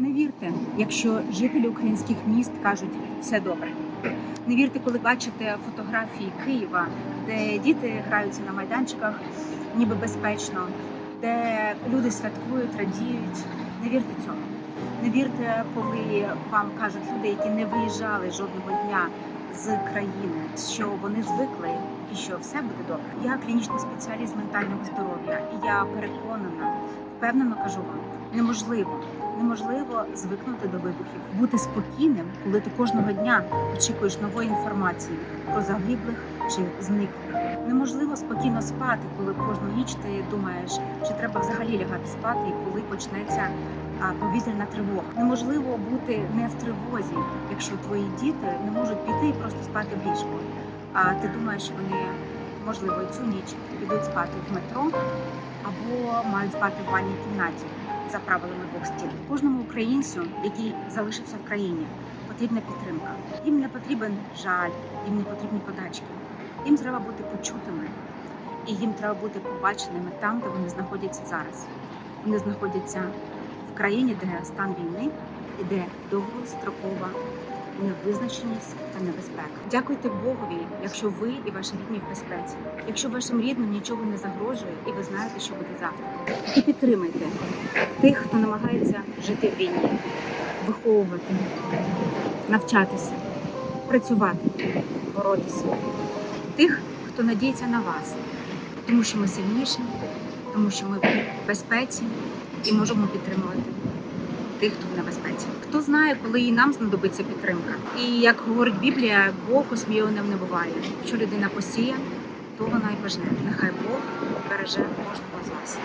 Не вірте, якщо жителі українських міст кажуть все добре. Не вірте, коли бачите фотографії Києва, де діти граються на майданчиках, ніби безпечно, де люди святкують, радіють. Не вірте цьому. Не вірте, коли вам кажуть люди, які не виїжджали жодного дня з країни, що вони звикли і що все буде добре. Я клінічний спеціаліст ментального здоров'я, і я переконана, впевнено кажу вам, неможливо, неможливо звикнути до вибухів, бути спокійним, коли ти кожного дня очікуєш нової інформації про загиблих чи зниклих. Неможливо спокійно спати, коли кожну ніч ти думаєш, чи треба взагалі лягати спати, і коли почнеться повітряна тривога. Неможливо бути не в тривозі, якщо твої діти не можуть піти і просто спати в ліжку. А ти думаєш, що вони можливо цю ніч підуть спати в метро або мають спати в ванній кімнаті за правилами двох стін. Кожному українцю, який залишився в країні, потрібна підтримка. Їм не потрібен жаль, їм не потрібні подачки. Їм треба бути почутими, і їм треба бути побаченими там, де вони знаходяться зараз. Вони знаходяться в країні, де стан війни, іде довгострокова невизначеність та небезпека. Дякуйте Богові, якщо ви і ваші рідні в безпеці, якщо вашим рідним нічого не загрожує, і ви знаєте, що буде завтра. І підтримайте тих, хто намагається жити в війні, виховувати, навчатися, працювати, боротися. Тих, хто надіється на вас, тому що ми сильніші, тому що ми в безпеці і можемо підтримувати тих, хто в небезпеці. Хто знає, коли і нам знадобиться підтримка. І як говорить Біблія, Бог усміюваним не буває. Якщо людина посіє, то вона й пожне. Нехай Бог береже кожного з вас.